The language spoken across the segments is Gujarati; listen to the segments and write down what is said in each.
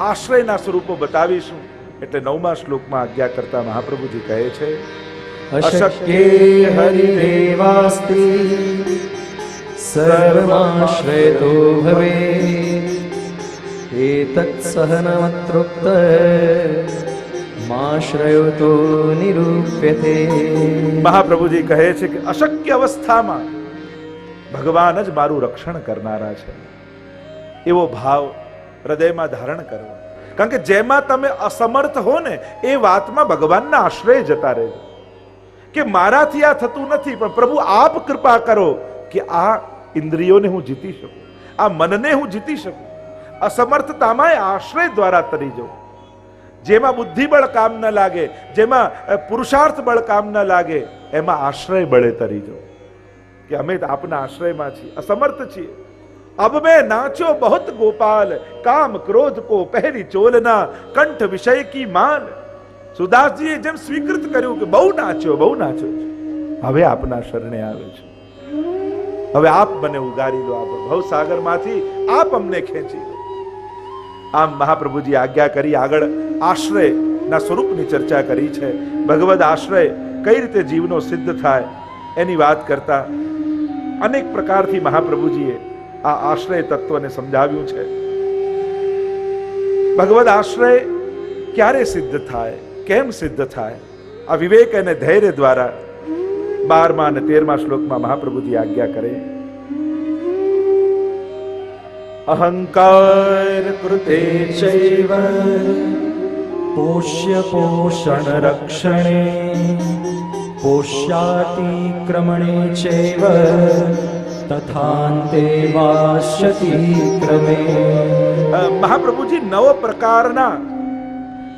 આશ્રયના સ્વરૂપો બતાવીશું. એટલે નવમા શ્લોકમાં આજ્ઞા કરતા મહાપ્રભુજી કહે છે અશક્યે હરિદેવાસ્તિ સર્વમાશ્રયતો ભવે એતत् સહનમતૃપ્ત માશ્રયો તો નિરૂપ્યતે। મહાપ્રભુજી કહે છે કે અશક્ય અવસ્થામાં ભગવાન જ મારું રક્ષણ કરનારા છે। એવો ભાવ હૃદયમાં ધારણ કરવો. કારણ કે જેમાં તમે અસમર્થ હો ને, એ વાતમાં ભગવાનના આશ્રય જતા રહેજો. કે મારાથી આ થતું નથી, પણ પ્રભુ આપ કૃપા કરો કે આ ઇન્દ્રિયોને હું જીતી શકું, આ મનને હું જીતી શકું અસમર્થતામાં આશ્રય દ્વારા તરી જવું. જેમાં બુદ્ધિબળ કામ ન લાગે, જેમાં પુરુષાર્થ બળ કામ ન લાગે, એમાં આશ્રય બળે તરી જવું. કે અમે આપના આશ્રયમાં છીએ, અસમર્થ છીએ. અબ मैं नाचो बहुत गोपाल, काम ક્રોધ કો પહેરી ચોલના કંઠ વિષય કી માન સુદાસજીએ જેમ સ્વીકૃત કર્યું કે બહુ નાચ્યો બહુ નાચ્યો હવે આપના શરણે આવે છે હવે આપ મને ઉગારી લો આપ ભવસાગરમાંથી આપ અમને ખેંચી લો આમ મહાપ્રભુજી આજ્ઞા કરી આગળ આશ્રય ના સ્વરૂપની ચર્ચા કરી છે ભગવદ આશ્રય કઈ રીતે જીવનો સિદ્ધ થાય એની વાત કરતા અનેક પ્રકારથી મહાપ્રભુજીએ આ આશ્રય તત્વને સમજાવ્યું છે. ભગવદ આશ્રય ક્યારે સિદ્ધ થાય? કેમ સિદ્ધ થાય? આ વિવેક અને ધૈર્ય દ્વારા બારમા અને તેરમા શ્લોકમાં મહાપ્રભુજી આજ્ઞા કરે. અહંકાર કૃતે ચૈવ પોષ્ય પોષણ રક્ષણે પોષ્યાતિક્રમણે ચૈવ તથાંતે વાસ્યતિ ક્રમે મહાપ્રભુજી નવ પ્રકારના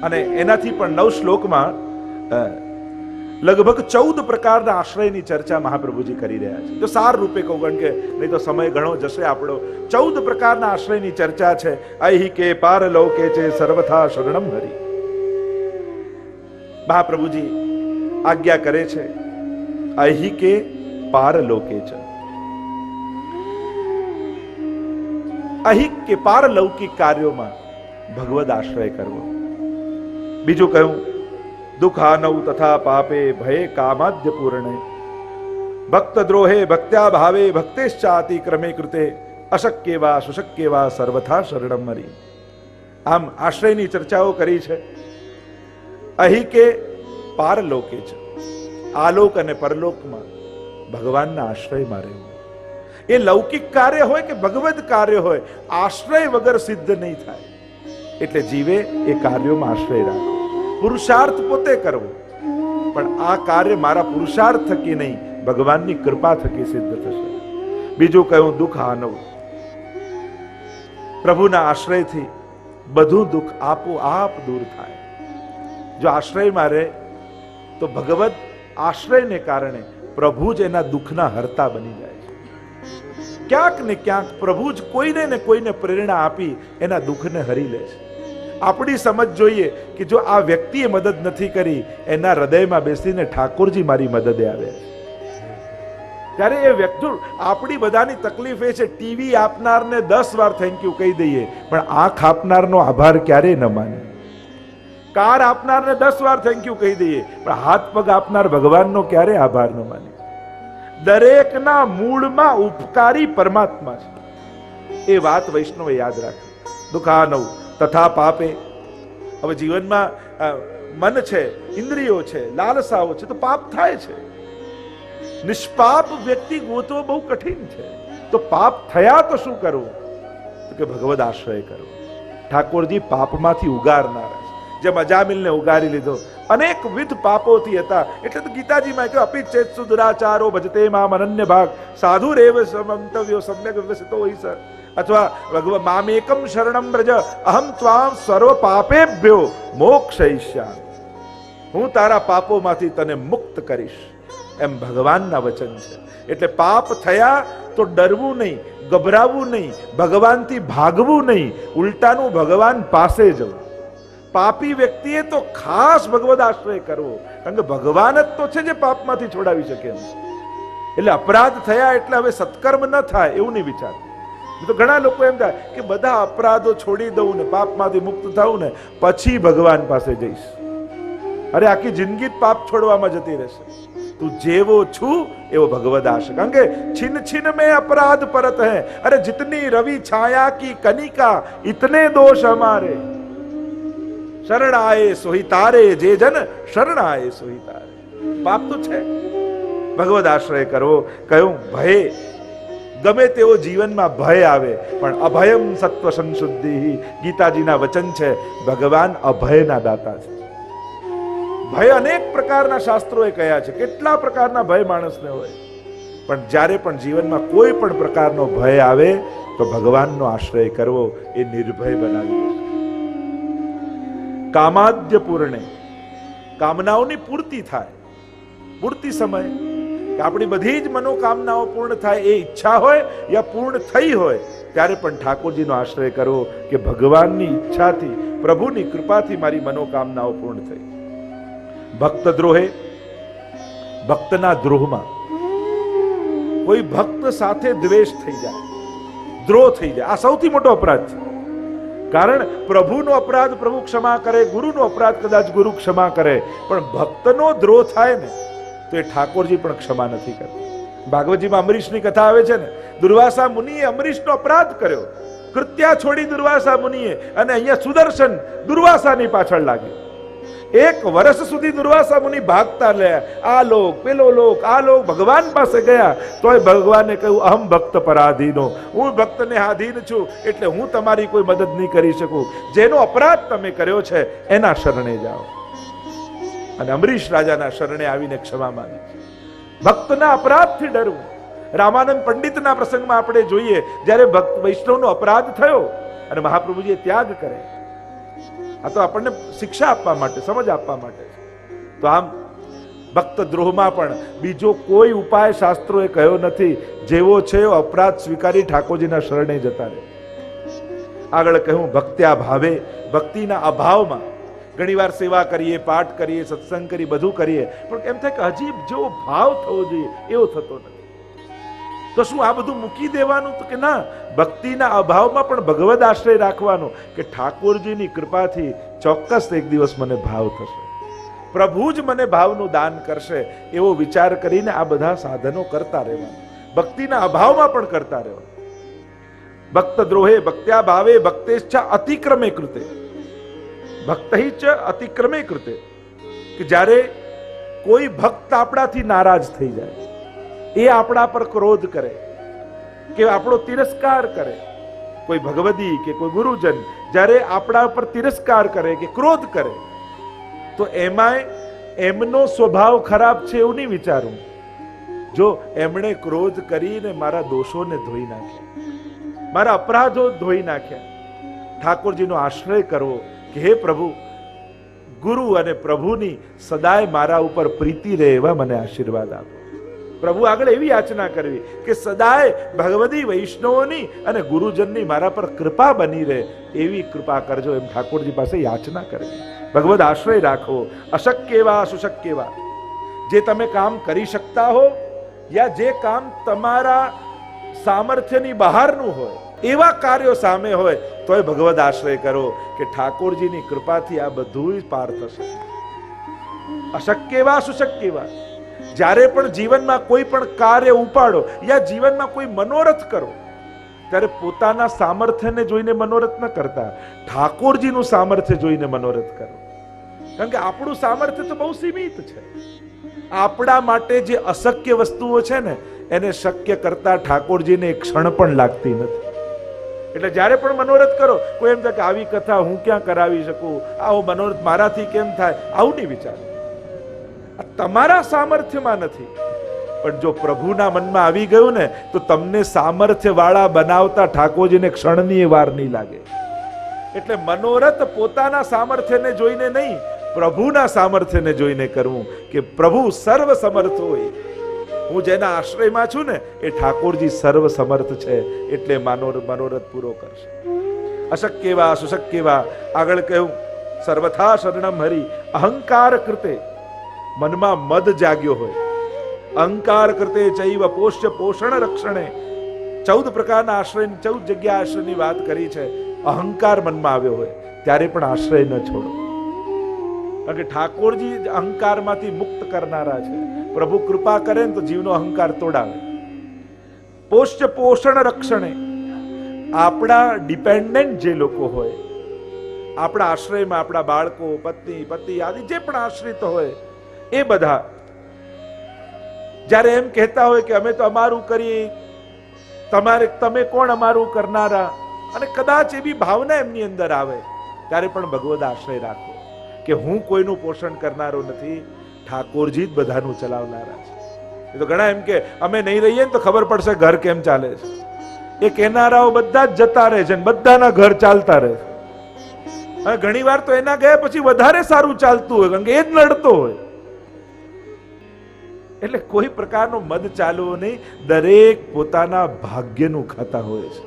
અને એનાથી પણ નવ શ્લોકમાં લગભગ ચૌદ પ્રકારના આશ્રયની ચર્ચા મહાપ્રભુજી કરી રહ્યા છે. તો સાર રૂપે કહું કારણ કે નહીં તો સમય ઘણો જશે આપણો. ચૌદ પ્રકારના આશ્રયની ચર્ચા છે. અહી કે પાર લૌકે છે સર્વથા શરણમ હરી. મહાપ્રભુજી આજ્ઞા કરે છે. અહી કે પાર લોકે છે અહિક કે પારલૌકિક કાર્યોમાં ભગવદ આશ્રય કરવો. બીજું કહ્યું દુઃખાનવ તથા પાપે ભયે કામાદ્ય પૂર્ણે ભક્ત દ્રોહે ભક્ત્યા ભાવે ભક્તેશ્ચાતિ ક્રમે કૃતે અશક્ય વા સુશક્ય વા સર્વથા શરણમ મરી. આમ આશ્રયની ચર્ચાઓ કરી છે. અહીં કે પારલોકે છે. આલોક અને પરલોકમાં ભગવાનના આશ્રયમાં રહેવું. એ લૌકિક કાર્ય હોય કે ભગવદ કાર્ય હોય, આશ્રય વગર સિદ્ધ નહીં થાય. એટલે જીવે એ કાર્યોમાં આશ્રય રાખો. પુરુષાર્થ પોતે કરવો. પણ આ કાર્ય મારા પુરુષાર્થ થકી નહીં, ભગવાનની કૃપા થકી સિદ્ધ થશે. બીજું કહ્યું, દુઃખ આનવ. પ્રભુના આશ્રયથી બધું દુઃખ આપોઆપ દૂર થાય. જો આશ્રયમાં રહે, તો ભગવત આશ્રયને કારણે પ્રભુ જ એના દુઃખના હરતા બની જાય. ક્યાંક ને ક્યાંક પ્રભુ જ કોઈને ને કોઈને પ્રેરણા આપી એના દુઃખને હરી લે છે. આપણી સમજ જોઈએ કે જો આ વ્યક્તિએ મદદ નથી કરી, એના હૃદયમાં બેસીને ઠાકોરજી મારી મદદે આવે. ત્યારે એ વ્યક્તિ આપણી બધાની તકલીફ એ છે, ટીવી આપનારને દસ વાર થેન્ક યુ કહી દઈએ, પણ આંખ આપનારનો આભાર ક્યારેય ન માને. કાર આપનારને દસ વાર થેન્ક યુ કહી દઈએ, પણ હાથ પગ આપનાર ભગવાનનો ક્યારે આભાર ન માને. દરેકના મૂળમાં ઉપકારી પરમાત્મા છે. એ વાત વૈષ્ણવે યાદ રાખે. દુખાનવ, તથા પાપે. હવે જીવનમાં મન છે, ઇન્દ્રિયો છે, લાલસાઓ છે, તો પાપ થાય છે. નિષ્પાપ વ્યક્તિ ગોતવો બહુ કઠિન છે. તો પાપ થયા તો શું કરવું? કે ભગવદ આશ્રય કરવો. ઠાકોરજી પાપમાંથી ઉગારનારા છે જેમ અજામિલને ઉગારી લીધો. અનેક વિધ પાપોથી હતા. એટલે તો ગીતાજીમાં કહ્યું અપિચેત ચેત્સુ દુરાચારો ભજતે મામ અનન્ય ભાગ. સાધુ રેવ સમંતવ્યો, સમ્યક વ્યવસિતો હોય સર. અથવા ભગવ મામેકમ શરણમ વ્રજ, અહમ ત્વામ સર્વ પાપેભ્યો મોક્ષયિષ્યા હું તારા પાપોમાંથી તને મુક્ત કરીશ. એમ ભગવાનના વચન છે. એટલે પાપ થયા તો ડરવું નહીં, ગભરાવું નહીં, ભગવાનથી ભાગવું નહીં, ઉલટાનું ભગવાન પાસે જવું. पापी व्यक्ति तो खास भगवद आश्रय करो कारण भगवान तो है पाप में छोड़ी सके अपराध थे हम सत्कर्म न थे एवं नहीं विचार तो घना बदा अपराधों छोड़ी दू ने पाप में मुक्त थे पी भगवान पास जाइस अरे आखी ज़िंदगी पाप छोड़ जती रह तू जेवो छू एवं भगवद आशे छिन छिन में अपराध परत है अरे जितनी रवि छाया की कनिका इतने दोष हमारे શરણ આયે સોહી તારે, જે જન શરણ આયે સોહી તારે. પાપ તો છે. ભગવદ આશ્રય કરવો કયું? ભય. ગમે તેવો જીવનમાં ભય આવે, પણ અભયમ સત્વ સંશુદ્ધિ ગીતાજીના વચન છે, ભગવાન અભયના દાતા છે. ભય અનેક પ્રકારના શાસ્ત્રોએ કહ્યા છે. કેટલા પ્રકારના ભય માણસને હોય. પણ જ્યારે પણ જીવનમાં કોઈ પણ પ્રકારનો ભય આવે, તો ભગવાનનો આશ્રય કરવો એ નિર્ભય બનાવી કામાદ્ય પૂર્ણે કામનાઓની પૂર્તિ થાય. પૂર્તિ સમય. આપણી બધી જ મનોકામનાઓ પૂર્ણ થાય, એ ઈચ્છા હોય યા પૂર્ણ થઈ હોય, ત્યારે પણ ઠાકોરજીનો આશ્રય કરો કે ભગવાનની ઈચ્છાથી, પ્રભુની કૃપાથી મારી મનોકામનાઓ પૂર્ણ થઈ. ભક્ત દ્રોહે, ભક્તના દ્રોહમાં કોઈ ભક્ત સાથે દ્વેષ થઈ જાય, દ્રોહ થઈ જાય. આ સૌથી મોટો અપરાધ છે. કારણ પ્રભુનો અપરાધ પ્રભુ ક્ષમા કરે, ગુરુનો અપરાધ કદાચ ગુરુ ક્ષમા કરે, પણ ભક્તનો દ્રોહ થાય ને, તો એ ઠાકોરજી પણ ક્ષમા નથી કરતા. ભાગવતજીમાં અમરીશની કથા આવે છે ને, દુર્વાસા મુનિએ અમરીશનો અપરાધ કર્યો. કૃત્યા છોડી દુર્વાસા મુનિએ અને અહીંયા સુદર્શન દુર્વાસાની પાછળ લાગ્યો. એક વર્ષ સુધી દુર્વાસા મુનિ ભાગતા લે આ લોક, પેલો લોક, આ લોક ભગવાન પાસે ગયા. તોય ભગવાને કહ્યું, અહમ ભક્ત પરાધીનો. હું ભક્તને આધીન છું, એટલે હું તમારી કોઈ મદદ નહીં કરી શકું. જેનો અપરાધ તમે કર્યો છે, એના શરણે જાઓ. અને અમરીશ રાજાના શરણે આવીને ક્ષમા માંગી ભક્તના અપરાધથી ડરવું. રામાનંદ પંડિતના પ્રસંગમાં આપણે જોઈએ, જ્યારે ભક્ત વૈષ્ણવનો અપરાધ થયો, અને મહાપ્રભુજીએ ત્યાગ કરે આ તો આપણને શિક્ષા આપવા માટે, સમજ આપવા માટે. તો આમ ભક્ત દ્રોહમાં પણ બીજો કોઈ ઉપાય શાસ્ત્રોએ કહ્યો નથી. જેવો છે અપરાધ સ્વીકારી ઠાકોરજીના શરણે જતા રહે. આગળ કહ્યું, ભક્ત્યા ભાવે, ભક્તિના અભાવમાં ઘણીવાર સેવા કરીએ, પાઠ કરીએ, સત્સંગ કરીએ, બધું કરીએ. પણ એમ થાય કે હજી જેવો ભાવ થવો જોઈએ, એવો થતો નથી. તો શું આ બધું મૂકી દેવાનું તો કે ના? ભક્તિના અભાવમાં પણ ભગવદ આશ્રય રાખવાનો કે ઠાકોરજીની કૃપાથી ચોક્કસ એક દિવસ મને ભાવ થશે. પ્રભુ જ મને ભાવનું દાન કરશે એવો વિચાર કરીને આ બધા સાધનો કરતા રહેવાનું. ભક્તિના અભાવમાં પણ કરતા રહેવાનું. ભક્ત દ્રોહે ભક્ત્યા ભાવે ભક્તેચ્છા અતિક્રમે કૃતે. ભક્ત અતિક્રમે કૃતે. કે જ્યારે કોઈ ભક્ત આપણાથી નારાજ થઈ જાય એ આપણા પર ક્રોધ કરે, કે આપણો તિરસ્કાર કરે. કોઈ ભગવદી કે કોઈ ગુરુજન જ્યારે આપણા પર તિરસ્કાર કરે કે ક્રોધ કરે, તો એમાંય એમનો સ્વભાવ ખરાબ છે એવું નહીં વિચારું. જો એમણે ક્રોધ કરીને મારા દોષોને ધોઈ નાખ્યા, મારા અપરાધો ધોઈ નાખ્યા, ઠાકોરજીનો આશ્રય કરવો કે હે પ્રભુ, ગુરુ અને પ્રભુની સદાય મારા ઉપર પ્રીતિ રહે એવા મને આશીર્વાદ આપો. પ્રભુ આગળ એવી યાચના કરવી કે સદાય ભગવદી વૈષ્ણવોની અને ગુરુજનની મારા પર કૃપા બની રહે, એવી કૃપા કરજો એમ ઠાકોરજી પાસે યાચના કરવી. ભગવદ આશ્રય રાખવો અશક્ય એવા સુશક્ય એવા જે તમે કામ કરી શકતા હો યા જે કામ તમારા સામર્થ્યની બહારનું હોય, એવા કાર્યો સામે હોય, તોય ભગવદ આશ્રય કરો કે ઠાકોરજીની કૃપાથી આ બધું જ પાર થશે. અશક્ય એવા સુશક્ય એવા જ્યારે પણ જીવનમાં કોઈ પણ કાર્ય ઉપાડો યા જીવનમાં કોઈ મનોરથ કરો, ત્યારે પોતાના સામર્થ્યને જોઈને મનોરથ ન કરતા. ઠાકોરજીનું સામર્થ્ય જોઈને મનોરથ કરો. કારણ કે આપણું સામર્થ્ય તો બહુ સીમિત છે. આપણા માટે જે અશક્ય વસ્તુઓ છે ને, એને શક્ય કરતા ઠાકોરજીને એક ક્ષણ પણ લાગતી નથી. એટલે જ્યારે પણ મનોરથ કરો, કોઈ એમ થાય કે આવી કથા હું ક્યાં કરાવી શકું? આવો મનોરથ મારાથી કેમ થાય? આવું નહીં વિચારો. તમારા સામર્થ્યમાં નથી. પણ જો પ્રભુના મનમાં આવી ગયું ને, તો તમને સામર્થ્ય વાળા બનાવતા ઠાકોરજીને ક્ષણની વાર નહીં લાગે. એટલે મનોરથ પોતાના સામર્થ્યને જોઈને નહીં, પ્રભુના સામર્થ્યને જોઈને કરવું કે પ્રભુ સર્વ સમર્થ હોય. હું જેના આશ્રયમાં છું ને, એ ઠાકોરજી સર્વ સમર્થ છે એટલે માનો મનોરથ પૂરો કરશે. અશક્ય વા સુશક્ય વા આગળ કહ્યું, સર્વથા શરણમ હરી, અહંકાર કૃતે. મનમાં મદ જાગ્યો હોય. અહંકાર કરતે ચૈવ પોષ્ય પોષણ રક્ષણે ચૌદ પ્રકારના આશ્રય ચૌદ જગ્યા આશ્રયની વાત કરી છે. અહંકાર મનમાં આવ્યો હોય, ત્યારે પણ આશ્રય ન છોડો. કારણ કે ઠાકોરજી અહંકારમાંથી મુક્ત કરનારા છે. પ્રભુ કૃપા કરે ને તો જીવનો અહંકાર તોડાવે. પોષ્ય પોષણ રક્ષણે આપણા ડિપેન્ડન્ટ જે લોકો હોય, આપણા આશ્રયમાં આપણા બાળકો, પત્ની, પતિ આદિ જે પણ આશ્રિત હોય એ બધા. જ્યારે એમ કહેતા હોય કે અમે તો અમારું કરીએ તમારે, તમે કોણ અમારું કરનારા? અને કદાચ એવી ભાવના એમની અંદર આવે, ત્યારે પણ ભગવદ આશ્રય રાખો કે હું કોઈનું પોષણ કરનારો નથી, ઠાકોરજી જ બધાનું ચલાવનારા છે. એ તો ઘણા એમ કે, અમે નહીં રહીએ ને તો ખબર પડશે ઘર કેમ ચાલે છે. એ કહેનારાઓ બધા જ જતા રહે છે બધાના ઘર ચાલતા રહે છે. ઘણી વાર તો એના ગયા પછી વધારે સારું ચાલતું હોય, કારણ કે એ જ લડતો હોય. એટલે કોઈ પ્રકારનો મદ ચાલવો નહીં. દરેક પોતાના ભાગ્યનું ખાતા હોય છે.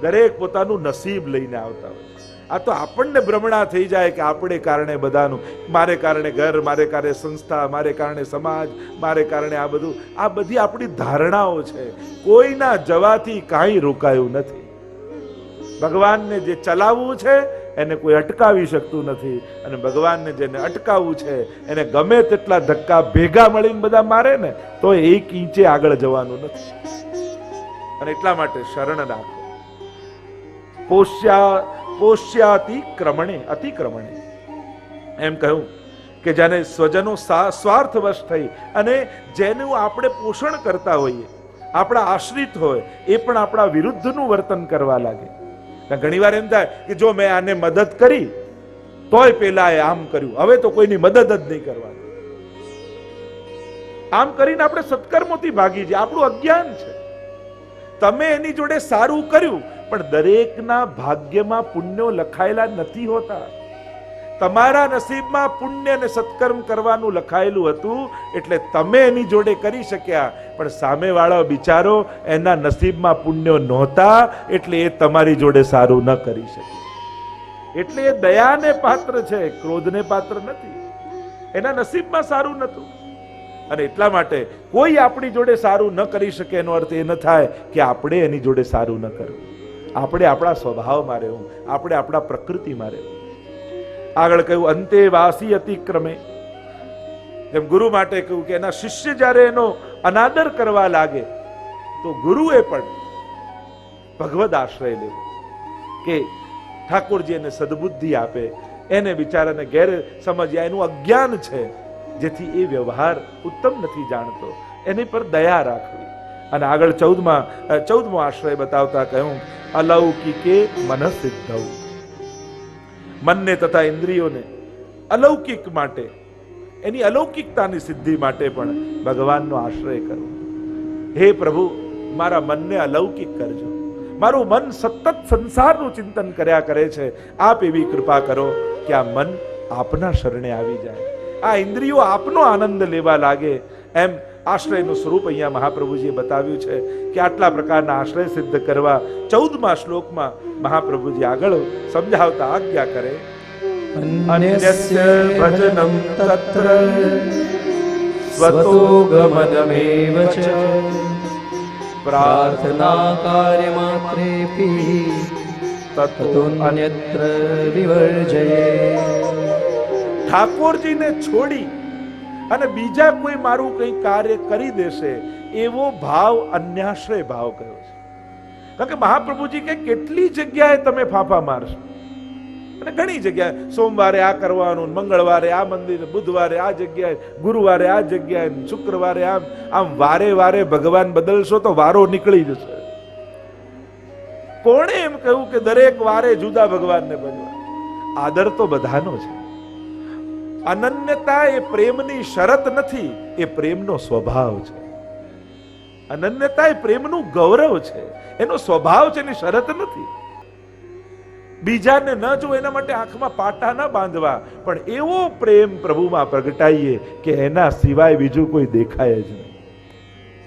દરેક પોતાનું નસીબ લઈને આવતા હોય આ તો આપણને ભ્રમણા થઈ જાય કે આપણે કારણે બધાનું. મારે કારણે ઘર, મારે કારણે સંસ્થા, મારે કારણે સમાજ, મારે કારણે આ બધું. આ બધી આપણી ધારણાઓ છે. કોઈના જવાથી કાંઈ રોકાયું નથી. ભગવાનને જે ચલાવવું છે એને કોઈ અટકાવી શકતું નથી. અને ભગવાનને જેને અટકાવવું છે, એને ગમે તેટલા ધક્કા ભેગા મળીને બધા મારે ને, તો એક ઇંચે આગળ જવાનું નથી. અને એટલા માટે શરણ રાખો. પોષ્યા, પોષ્યાતિક્રમણે, અતિક્રમણે. એમ કહ્યું કે જેને સ્વજનો સ્વાર્થવશ થઈ અને જેનું આપણે પોષણ કરતા હોઈએ, આપણા આશ્રિત હોય, એ પણ આપણા વિરુદ્ધનું વર્તન કરવા લાગે. કારણ ઘણી વાર એમ થાય કે જો મેં આને મદદ કરી, તોય પેલા એ આમ કર્યું. હવે તો કોઈની મદદ જ નહીં કરવાની. આમ કરીને આપણે સત્કર્મોથી ભાગી જઈએ. આપણું અજ્ઞાન છે. તમે એની જોડે સારું કર્યું, પણ દરેકના ભાગ્યમાં પુણ્યો લખાયેલા નથી હોતા. તમારા નસીબમાં પુણ્ય અને સત્કર્મ કરવાનું લખાયેલું હતું, એટલે તમે એની જોડે કરી શક્યા. પણ સામેવાળો બિચારો એના નસીબમાં પુણ્યો નહોતા, એટલે એ તમારી જોડે સારું ન કરી શકે એટલે એ દયાને પાત્ર છે, ક્રોધને પાત્ર નથી. એના નસીબમાં સારું નહોતું. અને એટલા માટે કોઈ આપણી જોડે સારું ન કરી શકે, એનો અર્થ એ ન થાય કે આપણે એની જોડે સારું ન કરવું. આપણે આપણા સ્વભાવમાં રહેવું, આપણે આપણા પ્રકૃતિમાં રહેવું. આગળ કહ્યું, અંતે વાસી અતિક્રમે. એમ ગુરુ માટે કહ્યું કે એના શિષ્ય જ્યારે એનો અનાદર કરવા લાગે, તો ગુરુએ પણ ભગવદ આશ્રય લેવો કે ઠાકોરજી એને સદબુદ્ધિ આપે, એને બિચારાને ગેર સમજ્યા એનું અજ્ઞાન છે, જેથી એ વ્યવહાર ઉત્તમ નથી જાણતો. એની પર દયા રાખવી. અને આગળ ચૌદમાં ચૌદમો આશ્રય બતાવતા કહ્યું, અલૌકિકે મનસિદ્ધવ મનને તથા ઇન્દ્રિયોને અલૌકિક માટે, એની અલૌકિકતાની સિદ્ધિ માટે પણ ભગવાનનો આશ્રય કરવો હે પ્રભુ, મારા મનને અલૌકિક કરજો. મારું મન સતત સંસારનું ચિંતન કર્યા કરે છે. આપ એવી કૃપા કરો કે આ મન આપના શરણે આવી જાય. આ ઇન્દ્રિયો આપનો આનંદ લેવા લાગે. એમ આશ્રયનું સ્વરૂપ અહીંયા મહાપ્રભુજીએ બતાવ્યું છે કે આટલા પ્રકારના આશ્રય સિદ્ધ કરવા ચૌદમા શ્લોકમાં મહાપ્રભુજી આગળ સમજાવતા આજ્ઞા કરે. અન્યસ્ય ભજનમ તત્ર સ્વતો ગમનમેવ ચ. પ્રાર્થના કાર્યમાત્રેપી તત્તુન્યત્ર વિવર્જયે. ઠાકોરજીને છોડી અને બીજા કોઈ મારું કંઈ કાર્ય કરી દેશે, એવો ભાવ અન્યાશ્રય ભાવ કયો છે. કારણ કે મહાપ્રભુજી કે કેટલી જગ્યાએ તમે ફાંફા મારશો? અને ઘણી જગ્યાએ, સોમવારે આ કરવાનું, મંગળવારે આ મંદિર, બુધવારે આ જગ્યાએ, ગુરુવારે આ જગ્યાએ, શુક્રવારે આમ આમ વારે વારે ભગવાન બદલશો તો વારો નીકળી જશે. કોણે એમ કહ્યું કે દરેક વારે જુદા ભગવાનને બદલવા આદર તો બધાનો છે. અનન્યતા એ પ્રેમની શરત નથી, એ પ્રેમનો સ્વભાવ છે. અનન્યતા એ પ્રેમનું ગૌરવ છે, એનો સ્વભાવ છે, એની શરત નથી. બીજાને ન જો એના માટે આંખમાં પાટા ન બાંધવા, પણ એવો પ્રેમ પ્રભુમાં પ્રગટાઈએ કે એના સિવાય બીજું કોઈ દેખાય જ નહીં.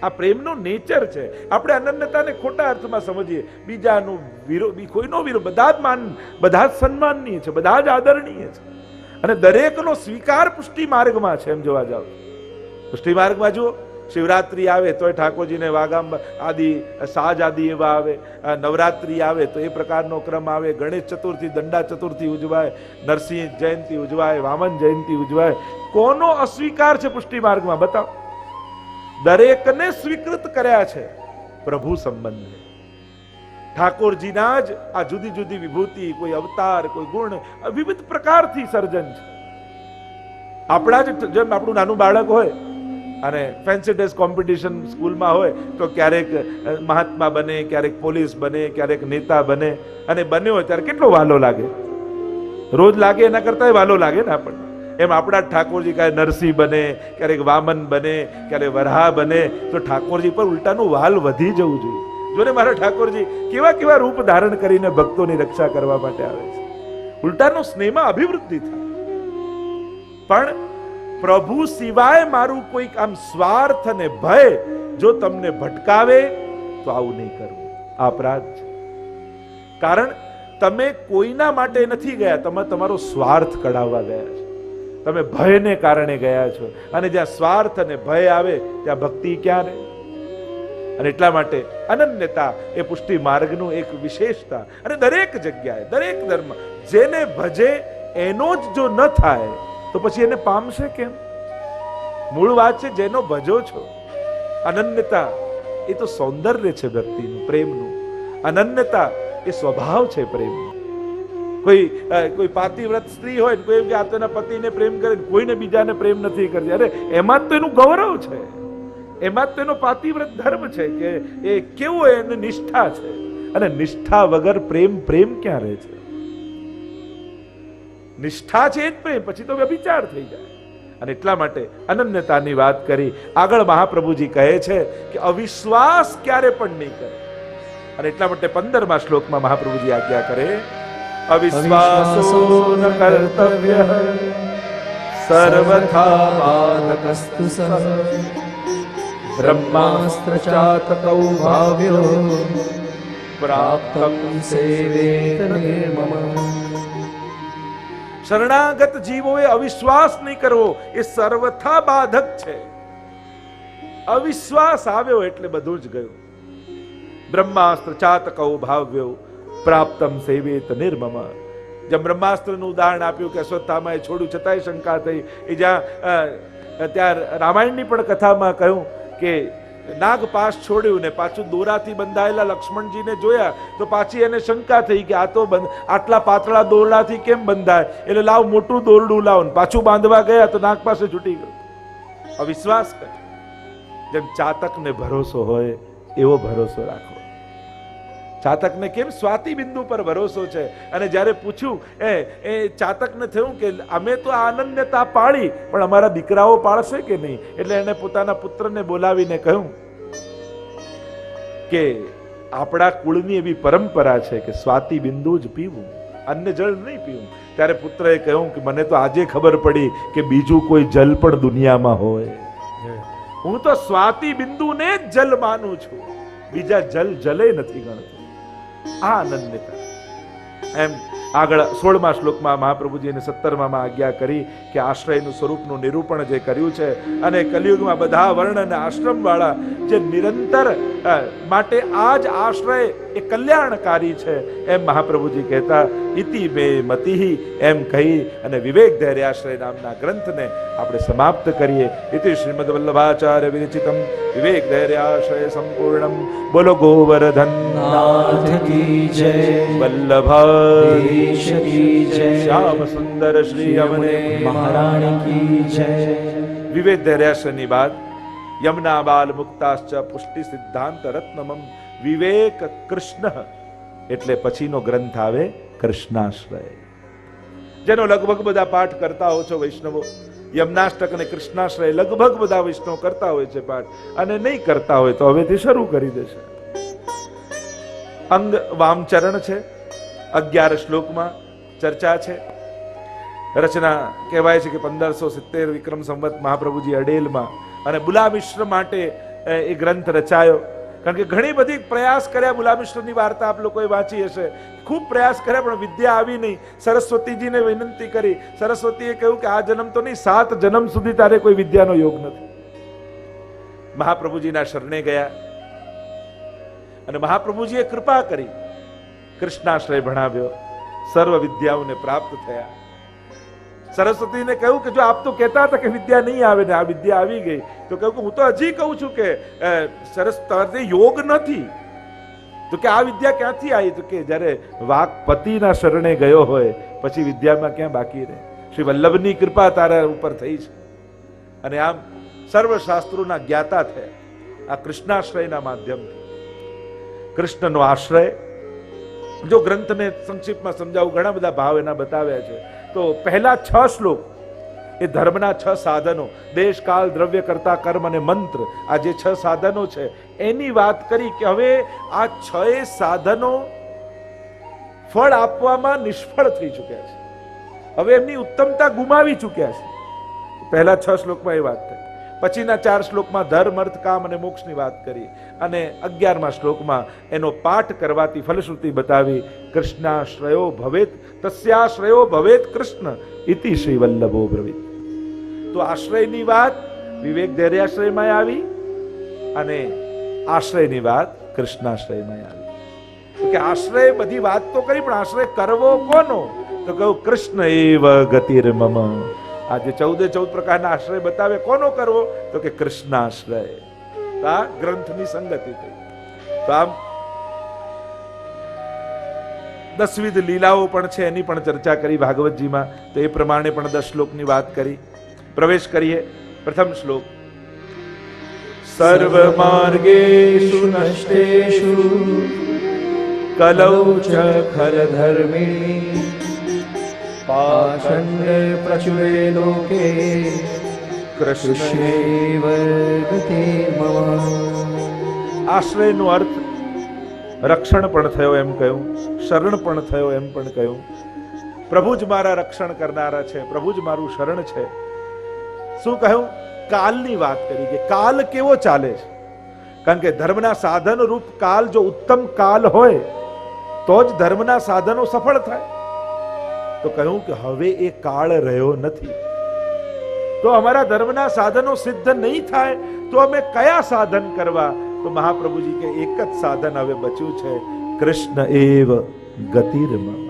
આ પ્રેમનો નેચર છે. આપણે અનન્યતાને ખોટા અર્થમાં સમજીએ. બીજાનું વિરોધ કોઈનો વિરોધ બધા જ માન, બધા જ સન્માનનીય છે, બધા જ આદરણીય છે. અને દરેકનો સ્વીકાર પુષ્ટિ માર્ગમાં છે એમ જોવા જાવ. પુષ્ટિ માર્ગમાં જુઓ, શિવરાત્રી આવે તોય ઠાકોરજીને વાગામ આદિ, સાજ આદિ એવા આવે નવરાત્રી આવે તો એ પ્રકારનો ક્રમ આવે, ગણેશ ચતુર્થી, દંડા ચતુર્થી ઉજવાય, નરસિંહ જયંતિ ઉજવાય, વામન જયંતિ ઉજવાય. કોનો અસ્વીકાર છે પુષ્ટિ માર્ગમાં? બતાવો. દરેકને સ્વીકૃત કર્યા છે પ્રભુ સંબંધે. ઠાકોરજીના જ આ જુદી જુદી વિભૂતિ, કોઈ અવતાર, કોઈ ગુણ વિવિધ પ્રકારથી સર્જન છે. આપણા જ જેમ આપણું નાનું બાળક હોય અને ફેન્સી ડ્રેસ કોમ્પિટિશન સ્કૂલમાં હોય, તો ક્યારેક મહાત્મા બને, ક્યારેક પોલીસ બને, ક્યારેક નેતા બને, અને બન્યો હોય ત્યારે કેટલો વાલો લાગે? રોજ લાગે એના કરતાં વાલો લાગે ને આપણને. એમ આપણા ઠાકોરજી ક્યારે નરસિંહ બને, ક્યારેક વામન બને, ક્યારેક વરહા બને, તો ઠાકોરજી પર ઉલટાનું વાલ વધી જવું જોઈએ. જોને મારા ઠાકોરજી, કેવા કેવા રૂપ ધારણ કરીને ભક્તોની રક્ષા કરવા માટે આવે છે. ઉલટાનો સ્નેહમાં અભિવૃદ્ધિ થાય. પણ પ્રભુ સિવાય મારું કોઈક આમ સ્વાર્થ અને ભય, જો તમને ભટકાવે, તો આવું નહીં કરવું. અપરાધ છે. કારણ તમે કોઈના માટે નથી ગયા, તમે તમારો સ્વાર્થ કઢાવવા ગયા છો. તમે ભયને કારણે ગયા છો. અને જ્યાં સ્વાર્થ અને ભય આવે, ત્યાં ભક્તિ ક્યાં રહે? અને એટલા માટે અનન્યતા એ પુષ્ટિ માર્ગનું એક વિશેષતા. અને દરેક જગ્યાએ, દરેક ધર્મ, જેને ભજે એનો જ જો ન થાય, તો પછી એને પામશે કેમ? મૂળ વાત છે, જેનો ભજો છો. અનન્યતા એ તો સૌંદર્ય છે વ્યક્તિનું પ્રેમનું. અનન્યતા એ સ્વભાવ છે પ્રેમનો. કોઈ કોઈ પાતિવ્રત સ્ત્રી હોય કોઈ એમ કે આ તેના પતિને પ્રેમ કરે કોઈને બીજાને પ્રેમ નથી કરતી. અરે, એમાં તો એનું ગૌરવ છે. એમાં તેનો પાતિવ્રત ધર્મ છે કે એ કેવો એને નિષ્ઠા છે? અને નિષ્ઠા વગર પ્રેમ પ્રેમ ક્યાં રહે છે? નિષ્ઠા છે જ પ્રેમ, પછી તો વ્યભિચાર થઈ જાય. અને એટલા માટે અનન્યતાની વાત કરી. આગળ મહાપ્રભુજી કહે છે કે અવિશ્વાસ ક્યારે પણ નહીં કરે. અને એટલા માટે પંદરમા શ્લોકમાં મહાપ્રભુજી આજ્ઞા કરે, અવિશ્વાસો કર્તવ્ય સર્વથા બાધકસ્તુ સહ. ચાતકૌ ભાવ્યો પ્રાપ્તમ સેવેત નિર્મમ શરણાગત જીવોએ અવિશ્વાસ નહીં કરવો એ સર્વથા બાધક છે અવિશ્વાસ આવ્યો એટલે બધું જ ગયું બ્રહ્માસ્ત્ર ચાતકૌ ભાવ્યો પ્રાપ્તમ સેવેત નિર્મમ જે બ્રહ્માસ્ત્રનું ઉદાહરણ આપ્યું કે અશ્વત્થામાએ છોડ્યું છતાંય શંકા થઈ એ જ્યાં ત્યાં રામાયણની પણ કથામાં કહ્યું કે નાગ પાસ છોડ્યું ને પાછું દોરાથી બંધાયેલા લક્ષ્મણજીને જોયા, તો પાછી એને શંકા થઈ કે આ તો આટલા પાતળા દોરડાથી કેમ બંધાય? એટલે લાવ મોટું દોરડું લાવ ને પાછું બાંધવા ગયા તો નાગ પાસે છૂટી ગયું. અવિશ્વાસ કર. જેમ ચાતકને ભરોસો હોય, એવો ભરોસો રાખો. ચાતકને કેમ સ્વાતિ બિંદુ પર ભરોસો છે? અને જ્યારે પૂછ્યું એ એ ચાતકને થયું કે અમે તો આનંદતા પાળી પણ અમારા દીકરાઓ પાળશે કે નહીં? એટલે એને પોતાના પુત્રને બોલાવીને કહ્યું કે આપણા કુળની એવી પરંપરા છે કે સ્વાતિ બિંદુ જ પીવું અન્ય જળ નહીં પીવું. ત્યારે પુત્રએ કહ્યું કે મને તો આજે ખબર પડી કે બીજું કોઈ જલ પણ દુનિયામાં હોય. હું તો સ્વાતિ બિંદુને જ જલ માનું છું. બીજા જલ જલે નથી ગણતો. આ અનન્યતા એમ. આગળ સોળમા શ્લોકમાં મહાપ્રભુજી સત્તરમાં આજ્ઞા કરી કે આશ્રયનું સ્વરૂપનું નિરૂપણ જે કર્યું છે અને કલિયુગમાં બધા વર્ણ અને આશ્રમ વાળા જે નિરંતર માટે આ જ આશ્રય એ કલ્યાણકારી છે એમ મહાપ્રભુજી કહેતા ઇતિ મે મતિહી એમ કહી અને વિવેક ધૈર્યાશ્રય નામના ગ્રંથને આપણે સમાપ્ત કરીએ. ઇતિ શ્રીમદ વલ્લભાચાર્ય વિરચિતમ. વિવેક ધૈર્યાશ્રય સંપૂર્ણમ. બોલો ગોવર્ધન. વલ્લભ. દેશ કી જય શ્યામ સુંદર શ્રી અમને મહારાણી કી જય વિવેક ધૈર્યાશ્રયની બાદ યમના બાલ મુક્તાશ્ચ પુષ્ટિ સિદ્ધાંત રત્નમમ વિવેક કૃષ્ણ એટલે પછીનો ગ્રંથ આવે કૃષ્ણાશ્રય। જેનો લગભગ બધા પાઠ કરતા હો છો વૈષ્ણવો. યમનાષ્ટક અને કૃષ્ણાશ્રય લગભગ બધા વૈષ્ણવ કરતા હોય છે પાઠ. અને નહીં કરતા હોય તો હવેથી શરૂ કરી દેશે. અંગ વામચરણ છે. અગિયાર શ્લોકમાં ચર્ચા છે. રચના કહેવાય છે કે પંદરસો સિત્તેર વિક્રમ સંવત મહાપ્રભુજી અડેલમાં અને બુલામિશ્ર માટે એ ગ્રંથ રચાયો. કારણ કે ઘણી બધી પ્રયાસ કર્યા બુલામિશ્રની વાર્તા આપ લોકોએ વાંચી હશે. ખૂબ પ્રયાસ કર્યા, પણ વિદ્યા આવી નહીં. સરસ્વતીજીને વિનંતી કરી. સરસ્વતીએ કહ્યું કે આ જન્મ તો નહીં, સાત જન્મ સુધી તારે કોઈ વિદ્યાનો યોગ નથી. મહાપ્રભુજીના શરણે ગયા અને મહાપ્રભુજીએ કૃપા કરી. કૃષ્ણાશ્રય ભણાવ્યો. સર્વ વિદ્યાઓને પ્રાપ્ત થયા. સરસ્વતીને કહ્યું કે જો આપ તો કહેતા હતા કે વિદ્યા નહીં આવે ને આ વિદ્યા આવી ગઈ, તો કહ્યું કે હું તો હજી કહું છું કે સરસ યોગ નથી. તો કે આ વિદ્યા ક્યાંથી આવી? તો કે જ્યારે વાક પતિના શરણે ગયો હોય, પછી વિદ્યામાં ક્યાં બાકી રહે? શ્રી વલ્લભની કૃપા તારા ઉપર થઈ છે. અને આમ સર્વ શાસ્ત્રોના જ્ઞાતા થયા. આ કૃષ્ણાશ્રયના માધ્યમથી. કૃષ્ણનો આશ્રય જો ગ્રંથને સંક્ષિપ્તમાં સમજાવું, ઘણા બધા ભાવ એના બતાવ્યા છે. તો પહેલા છ શ્લોક, એ ધર્મના છ સાધનો, દેશ, કાલ, દ્રવ્ય, કરતા, કર્મ અને મંત્ર, આ જે છ સાધનો છે, એની વાત કરી કે હવે આ છ એ સાધનો ફળ આપવામાં નિષ્ફળ થઈ ચૂક્યા છે. હવે એમની ઉત્તમતા ગુમાવી ચૂક્યા છે. પહેલા છ શ્લોકમાં એ વાત થઈ. પછીના ચાર શ્લોકમાં ધર્મ અર્થ કામ અને મોક્ષની વાત કરી અને અગિયારમા શ્લોકમાં એનો પાઠ કરવાથી ફલશ્રુતિ બતાવી, કૃષ્ણાશ્રયો ભવેત, તસ્યાશ્રયો ભવેત કૃષ્ણ ઇતિ શ્રી વલ્લભો બ્રવીત તો આશ્રયની વાત વિવેક ધૈર્યાશ્રયમાં આવી અને આશ્રયની વાત કૃષ્ણાશ્રયમાં આવી. કે આશ્રય બધી વાત તો કરી, પણ આશ્રય કરવો કોનો? તો કહ્યું, કૃષ્ણ એવ ગતિર મમ આજે ચૌદે ચૌદ પ્રકારના આશ્રય બતાવે, કોનો કરવો? તો કે કૃષ્ણાશ્રય. તો આ ગ્રંથની સંગતિ થઈ. તો આમ દસવિધ લીલાઓ પણ છે, એની પણ ચર્ચા કરી ભાગવતજીમાં. તો એ પ્રમાણે પણ દસ શ્લોકની વાત કરી. પ્રવેશ કરીએ. પ્રથમ શ્લોક. સર્વ માર્ગેષુ નષ્ટેષુ, કલૌ ચ ખરધર્મિણી પાષંડે प्रचुरे लोके કૃષ્ણેવ આશ્રયનો અર્થ રક્ષણ પણ થયો એમ કહ્યું, શરણ પણ થયો એમ પણ કહ્યું. પ્રભુ જ મારા રક્ષણ કરનારા છે, પ્રભુ જ મારું શરણ છે. શું કહ્યું? કાલની વાત કરી કે કાલ કેવો ચાલે છે? કારણ કે ધર્મના સાધન રૂપ કાલ જો ઉત્તમ કાલ હોય, તો જ ધર્મના સાધનો સફળ થાય. તો કહ્યું કે હવે એ કાળ રહ્યો નથી. તો અમારા ધર્મના સાધનો સિદ્ધ નહીં થાય, તો અમે કયા સાધન કરવા? તો મહાપ્રભુજી કે એક જ સાધન હવે બચ્યું છે, કૃષ્ણ એવ ગતિર્મ